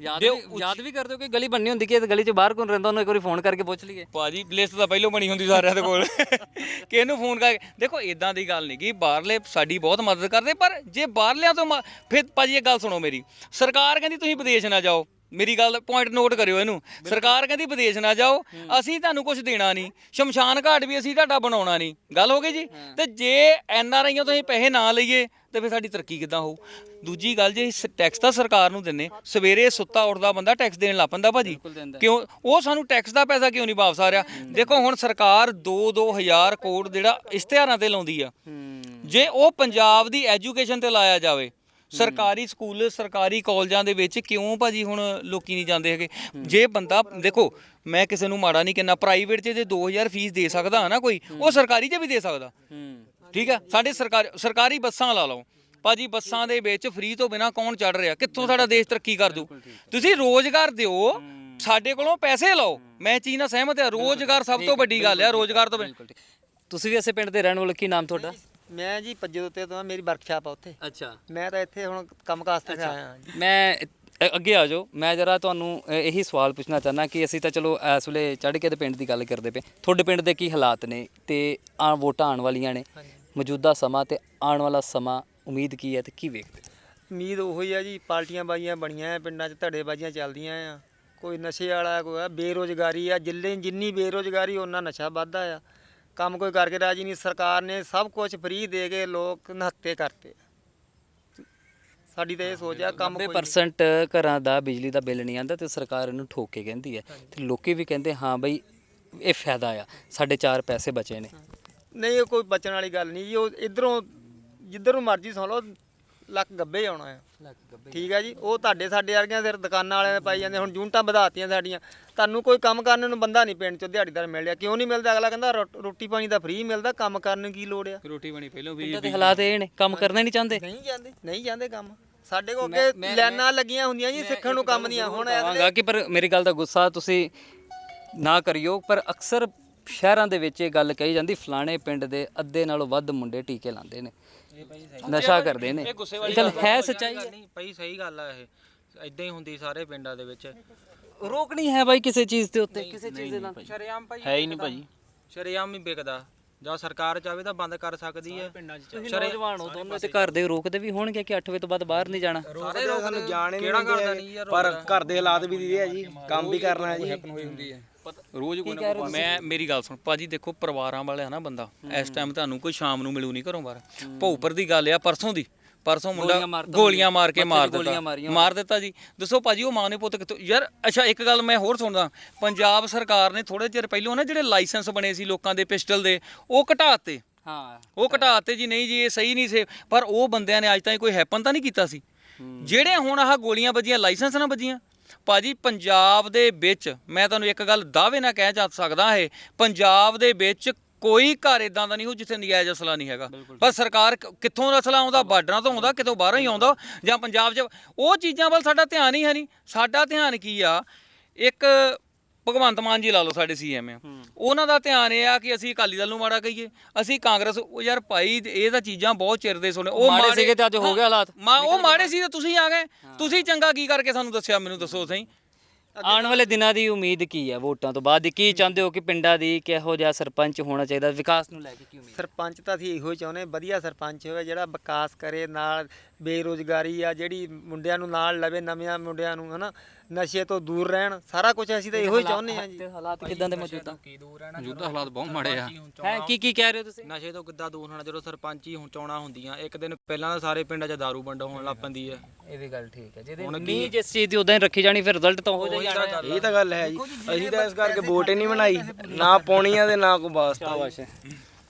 ਯਾਦ ਵੀ ਯਾਦ ਵੀ ਕਰਦੇ ਹੋ ਕਿ ਗਲੀ ਬੰਨੀ ਹੁੰਦੀ ਕਿ ਗਲੀ 'ਚ ਬਾਹਰ ਕੌਣ ਰਹਿੰਦਾ ਉਹਨੂੰ ਇੱਕ ਵਾਰੀ ਫੋਨ ਕਰਕੇ ਪੁੱਛ ਲਈਏ। ਭਾਜੀ ਲਿਸਟ ਤਾਂ ਪਹਿਲਾਂ ਬਣੀ ਹੁੰਦੀ ਸਾਰਿਆਂ ਦੇ ਕੋਲ। ਕਿ ਇਹਨੂੰ ਫੋਨ ਕਰਕੇ ਦੇਖੋ ਇਦਾਂ ਦੀ ਗੱਲ ਨਹੀਂ ਕਿ ਬਾਹਰਲੇ ਸਾਡੀ ਬਹੁਤ ਮਦਦ ਕਰਦੇ ਪਰ ਜੇ ਬਾਹਰਲਿਆਂ ਤੋਂ ਫਿਰ ਭਾਜੀ ਇਹ ਗੱਲ ਸੁਣੋ ਮੇਰੀ। ਸਰਕਾਰ ਕਹਿੰਦੀ ਤੁਸੀਂ ਵਿਦੇਸ਼ ਨਾ ਜਾਓ। ਮੇਰੀ ਗੱਲ ਪੁਆਇੰਟ ਨੋਟ ਕਰਿਓ ਇਹਨੂੰ। ਸਰਕਾਰ ਕਹਿੰਦੀ ਵਿਦੇਸ਼ ਨਾ ਜਾਓ ਅਸੀਂ ਤੁਹਾਨੂੰ ਕੁਝ ਦੇਣਾ ਨਹੀਂ। ਸ਼ਮਸ਼ਾਨ ਘਾਟ ਵੀ ਅਸੀਂ ਤੁਹਾਡਾ ਬਣਾਉਣਾ ਨਹੀਂ। ਗੱਲ ਹੋ ਗਈ ਜੀ? ਤੇ ਜੇ ਐਨ ਆਰ ਆਈਆਂ ਤੋਂ ਅਸੀਂ ਪੈਸੇ ਨਾ ਲਈਏ ਤੇ ਫਿਰ ਸਾਡੀ ਤਰੱਕੀ ਕਿੱਦਾਂ ਹੋਊ? ਦੂਜੀ ਗੱਲ ਜੇ ਟੈਕਸ ਤਾਂ ਸਰਕਾਰ ਨੂੰ ਦਿੰਨੇ ਸਵੇਰੇ ਸੁੱਤਾ ਉੱਠਦਾ ਬੰਦਾ ਟੈਕਸ ਦੇਣ ਲੱਗ ਪੈਂਦਾ ਭਾਜੀ। ਕਿਉਂ? ਉਹ ਸਾਨੂੰ ਟੈਕਸ ਦਾ ਪੈਸਾ ਕਿਉਂ ਨਹੀਂ ਵਾਪਸ ਆ ਰਿਹਾ? ਦੇਖੋ ਹੁਣ ਸਰਕਾਰ 2-2000 ਕਰੋੜ ਜਿਹੜਾ ਇਸ਼ਤਿਹਾਰਾਂ ਤੇ ਲਾਉਂਦੀ ਆ। ਜੇ ਉਹ ਪੰਜਾਬ ਦੀ ਐਜੂਕੇਸ਼ਨ ਤੇ ਲਾਇਆ ਜਾਵੇ ਸਰਕਾਰੀ ਸਕੂਲ ਸਰਕਾਰੀ ਕਾਲਜਾਂ ਦੇ ਵਿੱਚ ਕਿਉਂ ਭਾਜੀ ਹੁਣ ਲੋਕੀ ਨਹੀਂ ਜਾਂਦੇ ਹੈਗੇ? ਜੇ ਬੰਦਾ ਦੇਖੋ ਮੈਂ ਕਿਸੇ ਨੂੰ ਮਾੜਾ ਨਹੀਂ ਕਹਿੰਦਾ ਪ੍ਰਾਈਵੇਟ 'ਚ ਜੇ 2000 ਫੀਸ ਦੇ ਸਕਦਾ ਹੈ ਨਾ ਕੋਈ ਉਹ ਸਰਕਾਰੀ 'ਚ ਵੀ ਦੇ ਸਕਦਾ। ਠੀਕ ਹੈ ਸਾਡੇ ਸਰਕਾਰ ਸਰਕਾਰੀ ਬੱਸਾਂ ਲਾ ਲਓ। ਭਾਜੀ ਬੱਸਾਂ ਦੇ ਵਿੱਚ ਫ੍ਰੀ ਤੋਂ ਬਿਨਾ ਕੌਣ ਚੜ ਰਿਹਾ? ਕਿੱਥੋਂ ਸਾਡਾ ਦੇਸ਼ ਤਰੱਕੀ ਕਰ ਦੂ? ਤੁਸੀਂ ਰੋਜ਼ਗਾਰ ਦਿਓ ਸਾਡੇ ਕੋਲੋਂ ਪੈਸੇ ਲਓ। ਮੈਂ ਚੀਜ਼ ਨਾਲ ਸਹਿਮਤ ਹਾਂ ਰੋਜ਼ਗਾਰ ਸਭ ਤੋਂ ਵੱਡੀ ਗੱਲ ਆ ਰੋਜ਼ਗਾਰ ਤੋਂ ਤੁਸੀਂ ਵੀ ਇਸੇ ਪਿੰਡ ਦੇ ਰਹਿਣ ਵਾਲੇ ਕੀ ਨਾਮ ਤੁਹਾਡਾ? ਮੈਂ ਜੀ ਪੱਜੇ ਦੇ ਉੱਤੇ ਤੋਂ ਮੇਰੀ ਵਰਕਸ਼ਾਪ ਆ ਉੱਥੇ। ਅੱਛਾ। ਮੈਂ ਤਾਂ ਇੱਥੇ ਹੁਣ ਕੰਮ ਕਾਜ ਤੇ ਆਇਆ ਹਾਂ ਜੀ। ਮੈਂ ਅ- ਅੱਗੇ ਆ ਜਾਓ। ਮੈਂ ਜਰਾ ਤੁਹਾਨੂੰ ਅ, ਇਹੀ ਸਵਾਲ ਪੁੱਛਣਾ ਚਾਹਨਾ ਕਿ ਅਸੀਂ ਤਾਂ ਚਲੋ ਇਸ ਵੇਲੇ ਚੜ੍ਹ ਕੇ ਤੇ ਪਿੰਡ ਦੀ ਗੱਲ ਕਰਦੇ ਪਏ। ਤੁਹਾਡੇ ਪਿੰਡ ਦੇ ਕੀ ਹਾਲਾਤ ਨੇ ਤੇ ਆ ਵੋਟਾਂ ਆਉਣ ਵਾਲੀਆਂ ਨੇ? ਮੌਜੂਦਾ ਸਮਾਂ ਤੇ ਆਉਣ ਵਾਲਾ ਸਮਾਂ ਉਮੀਦ ਕੀ ਹੈ ਤੇ ਕੀ ਵੇਖਦੇ? ਉਮੀਦ ਉਹੋ ਹੀ ਆ ਜੀ ਪਾਰਟੀਆਂ ਬਾਜ਼ੀਆਂ ਬਣੀਆਂ ਆ ਪਿੰਡਾਂ 'ਚ ਧੜੇ ਬਾਜ਼ੀਆਂ ਚੱਲਦੀਆਂ ਆ। ਕੋਈ ਨਸ਼ੇ ਵਾਲਾ ਕੋਈ ਆ ਬੇਰੋਜ਼ਗਾਰੀ ਆ ਜਿੱਲੇ ਜਿੰਨੀ ਬੇਰੋਜ਼ਗਾਰੀ ਉਹਨਾਂ ਨਸ਼ਾ ਵੱਧਦਾ ਆ। ਕੰਮ ਕੋਈ ਕਰਕੇ ਰਾਜੀ ਨਹੀਂ। ਸਰਕਾਰ ਨੇ ਸਭ ਕੁਝ ਫ੍ਰੀ ਦੇ ਕੇ ਲੋਕ ਨਹੱਤੇ ਕਰਤੇ। ਸਾਡੀ ਤਾਂ ਇਹ ਸੋਚ ਆ ਕੰਮ ਕੋਈ 90% ਘਰਾਂ ਦਾ ਬਿਜਲੀ ਦਾ ਬਿੱਲ ਨਹੀਂ ਆਂਦਾ ਤੇ ਸਰਕਾਰ ਇਹਨੂੰ ਠੋਕ ਕੇ ਕਹਿੰਦੀ ਹੈ। ਤੇ ਲੋਕੀ ਵੀ ਕਹਿੰਦੇ ਹਾਂ ਬਈ ਇਹ ਫਾਇਦਾ ਆ। ਸਾਡੇ ਚਾਰ ਪੈਸੇ ਬਚੇ ਨੇ। ਨਹੀਂ ਇਹ ਕੋਈ ਬਚਣ ਵਾਲੀ ਗੱਲ ਨਹੀਂ ਜੀ। ਉਹ ਇਧਰੋਂ ਜਿੱਧਰ ਨੂੰ ਮਰਜ਼ੀ ਸੁਣ ਲਓ ਲੱਕ ਗੱਬੇ ਹੀ ਆਉਣਾ ਆ। ਠੀਕ ਹੈ ਜੀ ਉਹ ਤੁਹਾਡੇ ਸਾਡੇ ਵਰਗਿਆਂ ਫਿਰ ਦੁਕਾਨਾਂ ਵਾਲਿਆਂ ਨੇ ਪਾਈ ਜਾਂਦੇ ਹੁਣ ਜੂਨਟਾਂ ਵਧਾਤੀਆਂ ਸਾਡੀਆਂ। ਤੁਹਾਨੂੰ ਕੋਈ ਕੰਮ ਕਰਨ ਨੂੰ ਬੰਦਾ ਨਹੀਂ ਪਿੰਡ ਚੋਂ ਦਿਹਾੜੀਦਾਰ ਮਿਲ ਰਿਹਾ। ਕਿਉਂ ਨਹੀਂ ਮਿਲਦਾ? ਅਗਲਾ ਕਹਿੰਦਾ ਰੋਟੀ ਪਾਣੀ ਦਾ ਫ੍ਰੀ ਮਿਲਦਾ ਕੰਮ ਕਰਨ ਨੂੰ ਕੀ ਲੋੜ ਆ? ਰੋਟੀ ਬਣੀ ਪਹਿਲਾਂ ਵੀ ਪਿੰਡਾਂ ਦੇ ਹਾਲਾਤ ਇਹ ਨੇ ਕੰਮ ਕਰਨਾ ਹੀ ਨਹੀਂ ਚਾਹੁੰਦੇ। ਨਹੀਂ ਜਾਂਦੇ ਨਹੀਂ ਜਾਂਦੇ ਕੰਮ। ਸਾਡੇ ਕੋਲ ਅੱਗੇ ਲਾਈਨਾਂ ਲੱਗੀਆਂ ਹੁੰਦੀਆਂ ਜੀ ਸਿੱਖਣ ਨੂੰ ਕੰਮ ਦੀਆਂ ਹੁਣ ਕਹਾਂਗਾ ਕਿ ਪਰ ਮੇਰੀ ਗੱਲ ਦਾ ਗੁੱਸਾ ਤੁਸੀਂ ਨਾ ਕਰਿਓ ਪਰ ਅਕਸਰ ਸ਼ਹਿਰਾਂ ਦੇ ਵਿੱਚ ਇਹ ਗੱਲ ਕਹੀ ਜਾਂਦੀ ਫਲਾਣੇ ਪਿੰਡ ਦੇ ਅੱਧੇ ਨਾਲੋਂ ਵੱਧ ਮੁੰਡੇ ਟੀਕੇ ਲਾਉਂਦੇ ਨੇ। ਨਸ਼ਾ ਕਰਦੇ ਨੇ। ਚਲ ਹੈ ਸੱਚਾਈ ਹੈ। ਨਹੀਂ ਭਾਈ ਸਹੀ ਗੱਲ ਆ ਇਹ। ਇਦਾਂ ਹੀ ਹੁੰਦੀ ਸਾਰੇ ਪਿੰਡਾਂ ਦੇ ਵਿੱਚ। ਰੋਕ ਨਹੀਂ ਹੈ ਬਾਈ ਕਿਸੇ ਚੀਜ਼ ਦੇ ਉੱਤੇ ਕਿਸੇ ਚੀਜ਼ ਦੇ ਨਾਲ। ਸ਼ਰੇਆਮ ਭਾਈ ਹੈ ਹੀ ਨਹੀਂ ਭਾਜੀ ਸ਼ਰੇਆਮ ਹੀ ਵਿਕਦਾ। ਜਾਂ ਸਰਕਾਰ ਚਾਹੇ ਤਾਂ ਬੰਦ ਕਰ ਸਕਦੀ ਹੈ। ਤੁਸੀਂ ਨੌਜਵਾਨ ਹੋ ਦੋਨੋਂ ਤੇ ਘਰ ਦੇ ਰੋਕਦੇ ਵੀ ਹੋਣਗੇ ਕਿ 8 ਵਜੇ ਤੋਂ ਬਾਅਦ ਬਾਹਰ ਨਹੀਂ ਜਾਣਾ। ਸਾਰੇ ਸਾਨੂੰ ਜਾਣੇ ਨਹੀਂ ਪਰ ਘਰ ਦੇ ਹਾਲਾਤ ਵੀ ਦੀਦੇ ਆ ਜੀ ਕੰਮ ਵੀ ਕਰਨਾ ਹੈ ਜੀ। ਰੋਜ਼ ਕੋਈ ਨਾ ਕੋਈ ਮੈਂ ਮੇਰੀ ਗੱਲ ਸੁਣ ਭਾਜੀ ਦੇਖੋ ਪਰਿਵਾਰਾਂ ਵਾਲਾ ਨਾ ਬੰਦਾ ਇਸ ਟਾਈਮ ਤੁਹਾਨੂੰ ਕੋਈ ਸ਼ਾਮ ਨੂੰ ਮਿਲੂ ਨਹੀਂ ਘਰੋਂ ਬਾਹਰ। ਭੌਪਰ ਦੀ ਗੱਲ ਆ ਪਰਸੋਂ ਦੀ। ਪਰਸੋਂ ਮੁੰਡਾ ਗੋਲੀਆਂ ਮਾਰ ਕੇ ਮਾਰ ਦਿੱਤਾ। ਮਾਰ ਦਿੱਤਾ ਜੀ। ਦੱਸੋ ਭਾਜੀ ਉਹ ਮਾਂ ਨੇ ਪੁੱਤ ਕਿੱਥੋਂ ਯਾਰ ਅੱਛਾ ਇੱਕ ਗੱਲ ਮੈਂ ਹੋਰ ਸੁਣਦਾ। ਪੰਜਾਬ ਸਰਕਾਰ ਨੇ ਥੋੜੇ ਚਿਰ ਪਹਿਲਾਂ ਨਾ ਜਿਹੜੇ ਲਾਇਸੈਂਸ ਬਣੇ ਸੀ ਲੋਕਾਂ ਦੇ ਪਿਸਟਲ ਦੇ ਉਹ ਘਟਾਤੇ। ਹਾਂ ਉਹ ਘਟਾਤੇ ਜੀ ਨਹੀਂ ਜੀ ਇਹ ਸਹੀ ਨਹੀਂ ਸੀ। ਪਰ ਉਹ ਬੰਦਿਆਂ ਨੇ ਅੱਜ ਤਾਈਂ ਕੋਈ ਹੈਪਨ ਤਾਂ ਨਹੀਂ ਕੀਤਾ ਸੀ। ਜਿਹੜੇ ਹੁਣ ਆਹ ਗੋਲੀਆਂ ਵੱਜੀਆਂ ਲਾਇਸੈਂਸ ਨਾ ਵੱਜੀਆਂ ਭਾਜੀ ਪੰਜਾਬ ਦੇ ਵਿੱਚ ਮੈਂ ਤੁਹਾਨੂੰ ਇੱਕ ਗੱਲ ਦਾਅਵੇ ਨਾਲ ਕਹਿ ਜਾ ਸਕਦਾ ਹੈ ਪੰਜਾਬ ਦੇ ਵਿੱਚ ਕੋਈ ਘਰ ਇਦਾਂ ਦਾ ਨਹੀਂ ਹੋ ਜਿੱਥੇ ਨਜਾਇਜ਼ ਅਸਲਾ ਨਹੀਂ ਹੈਗਾ। ਪਰ ਸਰਕਾਰ ਕਿੱਥੋਂ ਅਸਲਾ ਆਉਂਦਾ? ਬਾਰਡਰਾਂ ਤੋਂ ਆਉਂਦਾ ਕਿਤੋਂ ਬਾਹਰੋਂ ਹੀ ਆਉਂਦਾ? ਜਾਂ ਪੰਜਾਬ 'ਚ ਉਹ ਚੀਜ਼ਾਂ ਵੱਲ ਸਾਡਾ ਧਿਆਨ ਹੀ ਹੈ ਨਹੀਂ। ਸਾਡਾ ਧਿਆਨ ਕੀ ਆ? ਇੱਕ ਭਗਵੰਤ ਮਾਨ ਜੀ ਲਾ ਲਓ ਸਾਡੇ ਸੀਐਮ ਆ। ਉਹਨਾਂ ਦਾ ਧਿਆਨ ਇਹ ਆ ਕਿ ਅਸੀਂ ਅਕਾਲੀ ਦਲ ਨੂੰ ਮਾੜਾ ਕਹੀਏ। ਅਸੀਂ ਕਾਂਗਰਸ ਉਹ ਯਾਰ ਭਾਈ ਇਹ ਤਾਂ ਚੀਜ਼ਾਂ ਬਹੁਤ ਚਿਰ ਦੇ ਸੁਣੇ ਉਹ ਮਾੜੇ ਸੀਗੇ ਤੇ ਅੱਜ ਹੋ ਗਏ ਹਾਲਾਤ। ਮਾ ਉਹ ਮਾੜੇ ਸੀ ਤੇ ਤੁਸੀਂ ਆ ਗਏ। ਤੁਸੀਂ ਚੰਗਾ ਕੀ ਕਰਕੇ ਸਾਨੂੰ ਦੱਸਿਆ? ਮੈਨੂੰ ਦੱਸੋ ਸਹੀ। ਆਉਣ ਵਾਲੇ ਦਿਨਾਂ ਦੀ ਉਮੀਦ ਕੀ ਹੈ ਵੋਟਾਂ ਤੋਂ ਬਾਅਦ? ਕੀ ਚਾਹੁੰਦੇ ਹੋ ਕਿ ਪਿੰਡਾਂ ਦੀ ਕਿਹੋ ਜਿਹਾ ਸਰਪੰਚ ਹੋਣਾ ਚਾਹੀਦਾ? ਵਿਕਾਸ ਨੂੰ ਲੈ ਕੇ ਕੀ ਉਮੀਦ? ਸਰਪੰਚ ਤਾਂ ਅਸੀਂ ਇਹੋ ਹੀ ਚਾਹੁੰਦੇ ਵਧੀਆ ਸਰਪੰਚ ਹੋਵੇ ਜਿਹੜਾ ਵਿਕਾਸ ਕਰੇ ਨਾਲ ਬੇਰੋਜ਼ਗਾਰੀ ਆ ਜਿਹੜੀ ਮੁੰਡਿਆਂ ਨੂੰ ਨਾਲ ਲਵੇ ਨਵਿਆਂ ਮੁੰਡਿਆਂ ਨੂੰ ਹਨਾ ਨਸ਼ੇ ਤੋਂ ਦੂਰ ਰਹਿਣ ਸਾਰਾ ਕੁਝ ਅਸੀਂ ਤਾਂ ਇਹੋ ਹੀ ਚਾਹੁੰਦੇ ਆ ਜੀ। ਤੇ ਹਾਲਾਤ ਕਿਦਾਂ ਦੇ ਮੌਜੂਦਾ ਕੀ ਦੂਰ ਰਹਿਣਾ ਮੌਜੂਦਾ ਹਾਲਾਤ ਬਹੁਤ ਮਾੜੇ ਆ। ਹੈ ਕੀ ਕੀ ਕਹਿ ਰਹੇ ਹੋ ਤੁਸੀਂ? ਨਸ਼ੇ ਤੋਂ ਕਿੱਦਾਂ ਦੂਰ ਹੋਣਾ ਜਦੋਂ ਸਰਪੰਚ ਹੀ ਹੁਣ ਚੋਣਾਂ ਹੁੰਦੀਆਂ ਇੱਕ ਦਿਨ ਪਹਿਲਾਂ ਤਾਂ ਸਾਰੇ ਪਿੰਡਾਂ 'ਚ ਦਾਰੂ ਵੰਡ ਹੋਣ ਲੱਗ ਪੈਂਦੀ ਹੈ ਇਹ ਵੀ ਗੱਲ ਠੀਕ ਹੈ ਜਿਹਦੇ ਨਹੀਂ ਜਿਸ ਚੀਜ਼ ਦੀ ਉਦਾਂ ਹੀ ਰੱਖੀ ਜਾਣੀ ਫਿਰ ਰਿਜ਼ਲਟ ਤਾਂ ਹੋ ਜਾਣਾ ਇਹ ਤਾਂ ਗੱਲ ਹੈ ਜੀ। ਅਸੀਂ ਤਾਂ ਇਸ ਕਰਕੇ ਵੋਟ ਹੀ ਨਹੀਂ ਬਣਾਈ ਨਾ ਪਾਉਣੀ ਆ ਤੇ ਨਾ ਕੋਈ ਵਾਸਤਾ ਵਾ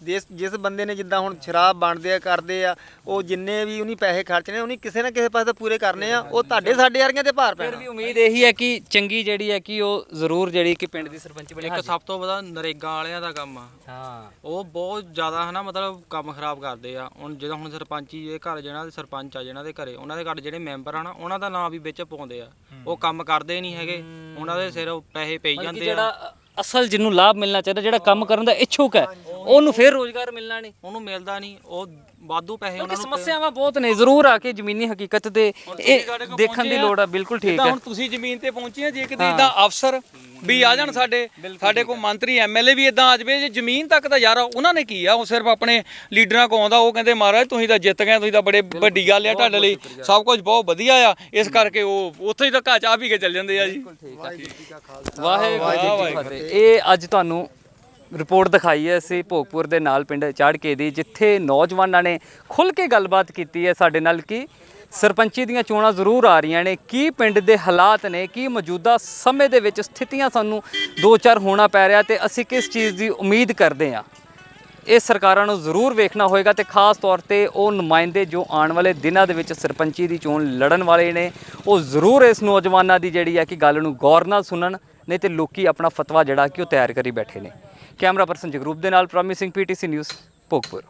ਜਿਸ ਜਿਸ ਬੰਦੇ ਨੇ ਜਿੱਦਾਂ ਹੁਣ ਸ਼ਰਾਬ ਬਣਦੇ ਆ ਕਰਦੇ ਆ ਉਹ ਜਿੰਨੇ ਵੀ ਉਹਨੀ ਪੈਸੇ ਖਰਚਣੇ ਉਹਨੀ ਕਿਸੇ ਨਾ ਕਿਸੇ ਪਾਸੇ ਤਾਂ ਪੂਰੇ ਕਰਨੇ ਆ ਉਹ ਤੁਹਾਡੇ ਸਾਡੇ ਵਰਗਿਆਂ ਤੇ ਭਾਰ ਫਿਰ ਪੈਣਾ ਵੀ ਉਮੀਦ ਇਹੀ ਹੈ ਕਿ ਚੰਗੀ ਜਿਹੜੀ ਹੈ ਕਿ ਉਹ ਜ਼ਰੂਰ ਜਿਹੜੀ ਕਿ ਪਿੰਡ ਦੀ ਸਰਪੰਚ ਬਣੇ। ਇੱਕ ਸਭ ਤੋਂ ਵੱਡਾ ਨਰੇਗਾ ਵਾਲਿਆਂ ਦਾ ਕੰਮ ਆ। ਹਾਂ। ਉਹ ਬਹੁਤ ਜ਼ਿਆਦਾ ਹਨਾ ਮਤਲਬ ਕੰਮ ਖਰਾਬ ਕਰਦੇ ਆ। ਹੁਣ ਜਦੋਂ ਹੁਣ ਸਰਪੰਚੀ ਦੇ ਘਰ ਜਿਹਨਾਂ ਦੇ ਸਰਪੰਚ ਆ ਜਿਹਨਾਂ ਦੇ ਘਰੇ ਉਹਨਾਂ ਦੇ ਘਰ ਜਿਹੜੇ ਮੈਂਬਰ ਹਨਾ ਉਹਨਾਂ ਦਾ ਨਾਂ ਵੀ ਵਿੱਚ ਪਾਉਂਦੇ ਆ। ਉਹ ਕੰਮ ਕਰਦੇ ਨਹੀਂ ਹੈਗੇ। ਉਹਨਾਂ ਦੇ ਸਿਰ ਪੈਸੇ ਪਈ ਕਿ ਜਾਂਦੇ ਆ। ਜਿਹੜਾ ਅਸਲ ਜਿਹਨੂੰ ਲਾਭ ਮਿਲਣਾ ਚਾਹੀਦਾ ਜਿਹੜਾ ਕੰਮ ਕਰਨ ਦਾ ਇੱਛੁਕ ਹੈ ਉਹਨੂੰ ਫਿਰ ਰੋਜ਼ਗਾਰ ਮਿਲਣਾ ਨਹੀਂ। ਉਹਨੂੰ ਮਿਲਦਾ ਨਹੀਂ ਉਹ ਵਾਧੂ ਪੈਸੇ ਕਿਉਂਕਿ ਉਹਨਾਂ ਨੂੰ ਸਮੱਸਿਆਵਾਂ ਬਹੁਤ ਨੇ ਜ਼ਰੂਰ ਆ ਕੇ ਜ਼ਮੀਨੀ ਹਕੀਕਤ ਤੇ ਇਹ ਦੇਖਣ ਦੀ ਲੋੜ ਆ ਬਿਲਕੁਲ ਠੀਕ ਜਿੱਦਾਂ ਹੈ। ਹੁਣ ਤੁਸੀਂ ਜ਼ਮੀਨ ਤੇ ਪਹੁੰਚੇ ਆ ਜੇ ਕਿਤੇ ਇਦਾਂ ਅਫਸਰ ਵੀ ਆ ਜਾਣ ਸਾਡੇ ਸਾਡੇ ਕੋਲ ਮੰਤਰੀ ਐਮਐਲਏ ਵੀ ਇਦਾਂ ਆ ਜਵੇ ਜੇ ਜ਼ਮੀਨ ਤੱਕ ਤਾਂ ਯਾਰ ਉਹਨਾਂ ਨੇ ਕੀ ਆ ਉਹ ਸਿਰਫ ਆਪਣੇ ਲੀਡਰਾਂ ਕੋ ਆਉਂਦਾ ਉਹ ਕਹਿੰਦੇ ਮਹਾਰਾਜ ਤੁਸੀਂ ਤਾਂ ਜਿੱਤ ਗਏ ਤੁਸੀਂ ਤਾਂ ਬੜੇ ਵੱਡੀ ਗੱਲ ਆ ਤੁਹਾਡੇ ਲਈ ਸਭ ਕੁਝ ਬਹੁਤ ਵਧੀਆ ਆ। ਇਸ ਕਰਕੇ ਉਹ ਉੱਥੇ ਹੀ ਤਾਂ ਘਾ ਚਾਹ ਪੀ ਕੇ ਚੱਲ ਜਾਂਦੇ ਆ ਜੀ। ਵਾਹਿਗੁਰੂ ਜੀ ਕੀ ਫਤਿਹ। ਇਹ ਅੱਜ ਤੁਹਾਨੂੰ ਰਿਪੋਰਟ ਦਿਖਾਈ ਹੈ ਅਸੀਂ ਭੋਗਪੁਰ ਦੇ ਨਾਲ ਪਿੰਡ ਚਾੜਕੇ ਦੀ, ਜਿੱਥੇ ਨੌਜਵਾਨਾਂ ਨੇ ਖੁੱਲ ਕੇ ਗੱਲਬਾਤ ਕੀਤੀ ਹੈ ਸਾਡੇ ਨਾਲ ਕਿ ਸਰਪੰਚੀ ਦੀਆਂ ਚੋਣਾਂ ਜ਼ਰੂਰ ਆ ਰਹੀਆਂ ਨੇ। ਕੀ ਪਿੰਡ ਦੇ ਹਾਲਾਤ ਨੇ, ਕੀ ਮੌਜੂਦਾ ਸਮੇਂ ਦੇ ਵਿੱਚ ਸਥਿਤੀਆਂ ਸਾਨੂੰ ਦੋ ਚਾਰ ਹੋਣਾ ਪੈ ਰਿਹਾ ਤੇ ਅਸੀਂ ਕਿਸ ਚੀਜ਼ ਦੀ ਉਮੀਦ ਕਰਦੇ ਹਾਂ? ਇਹ ਸਰਕਾਰਾਂ ਨੂੰ ਜ਼ਰੂਰ ਵੇਖਣਾ ਹੋਏਗਾ ਤੇ ਖਾਸ ਤੌਰ ਤੇ ਉਹ ਨੁਮਾਇੰਦੇ ਜੋ ਆਉਣ ਵਾਲੇ ਦਿਨਾਂ ਦੇ ਵਿੱਚ ਸਰਪੰਚੀ ਦੀ ਚੋਣ ਲੜਨ ਵਾਲੇ ਨੇ, ਉਹ ਜ਼ਰੂਰ ਇਸ ਨੌਜਵਾਨਾਂ ਦੀ ਜਿਹੜੀ ਹੈ ਕਿ ਗੱਲ ਨੂੰ ਗੌਰ ਨਾਲ ਸੁਣਨ, ਨਹੀਂ ਤੇ ਲੋਕੀ ਆਪਣਾ ਫਤਵਾ ਜਿਹੜਾ ਕਿ ਉਹ ਤਿਆਰ ਕਰੀ ਬੈਠੇ ਨੇ। ਕੈਮਰਾ ਪਰਸਨ ਜਗਰੂਪ ਦੇ ਨਾਲ ਪ੍ਰੋਮਿਸਿੰਗ ਪੀਟੀਸੀ ਨਿਊਜ਼ ਭੋਗਪੁਰ।